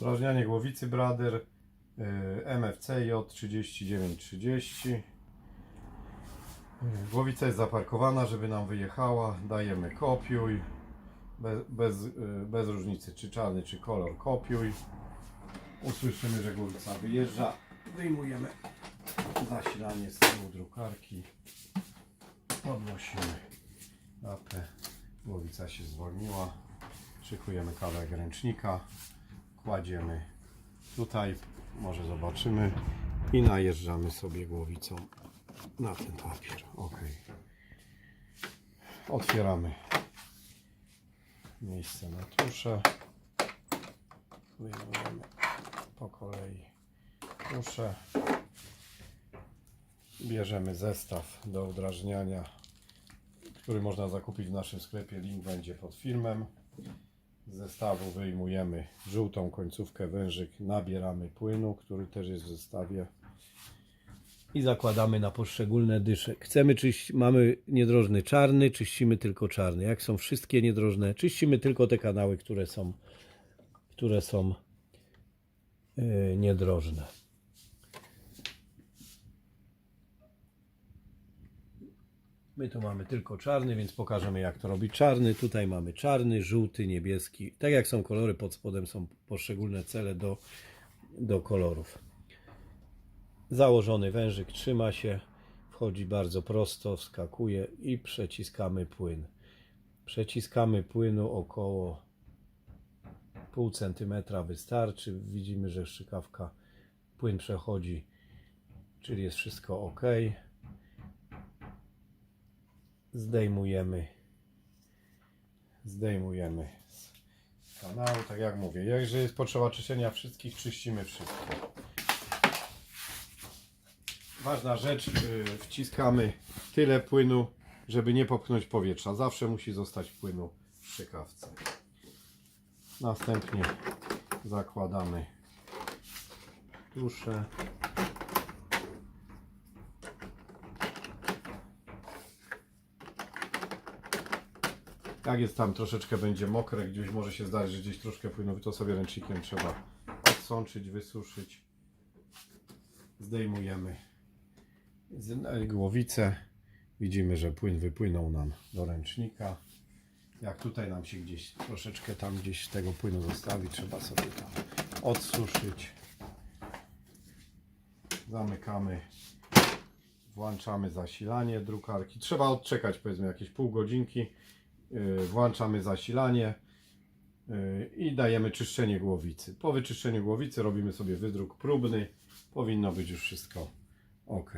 Drażnianie głowicy Brader y, MFCJ 3930. Y, Głowica jest zaparkowana, żeby nam wyjechała. Dajemy kopiuj. Bez, bez, y, bez różnicy czy czarny, czy kolor kopiuj. Usłyszymy, że głowica wyjeżdża. Wyjmujemy zasilanie z tyłu drukarki. Podnosimy lapę. Głowica się zwolniła. Szykujemy kawałek ręcznika. Kładziemy tutaj. Może zobaczymy. I najeżdżamy sobie głowicą na ten papier. Ok. Otwieramy miejsce na tuszę. Wyjmujemy po kolei tuszę. Bierzemy zestaw do udrażniania, który można zakupić w naszym sklepie. Link będzie pod filmem. Zestawu wyjmujemy żółtą końcówkę wężyk, nabieramy płynu, który też jest w zestawie i zakładamy na poszczególne dysze. Chcemy czyścić, mamy niedrożny czarny, czyścimy tylko czarny. Jak są wszystkie niedrożne, czyścimy tylko te kanały, które są, które są yy, niedrożne. My tu mamy tylko czarny, więc pokażemy jak to robi czarny. Tutaj mamy czarny, żółty, niebieski. Tak jak są kolory, pod spodem są poszczególne cele do, do kolorów. Założony wężyk trzyma się, wchodzi bardzo prosto, wskakuje i przeciskamy płyn. Przeciskamy płynu około pół centymetra wystarczy. Widzimy, że strzykawka płyn przechodzi, czyli jest wszystko ok. Zdejmujemy zdejmujemy z kanału, tak jak mówię. Jeżeli jest potrzeba czyszczenia wszystkich, czyścimy wszystko. Ważna rzecz, yy, wciskamy tyle płynu, żeby nie popchnąć powietrza. Zawsze musi zostać płynu w strzykawce. Następnie zakładamy duszę. Jak jest tam troszeczkę będzie mokre, gdzieś może się zdarzyć, że gdzieś troszkę płynu, to sobie ręcznikiem trzeba odsączyć, wysuszyć. Zdejmujemy z- głowicę. Widzimy, że płyn wypłynął nam do ręcznika. Jak tutaj nam się gdzieś troszeczkę tam gdzieś tego płynu zostawi, trzeba sobie to odsuszyć. Zamykamy. Włączamy zasilanie drukarki. Trzeba odczekać powiedzmy jakieś pół godzinki. Yy, Włączamy zasilanie yy, i dajemy czyszczenie głowicy. Po wyczyszczeniu głowicy robimy sobie wydruk próbny. Powinno być już wszystko ok.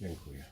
Dziękuję.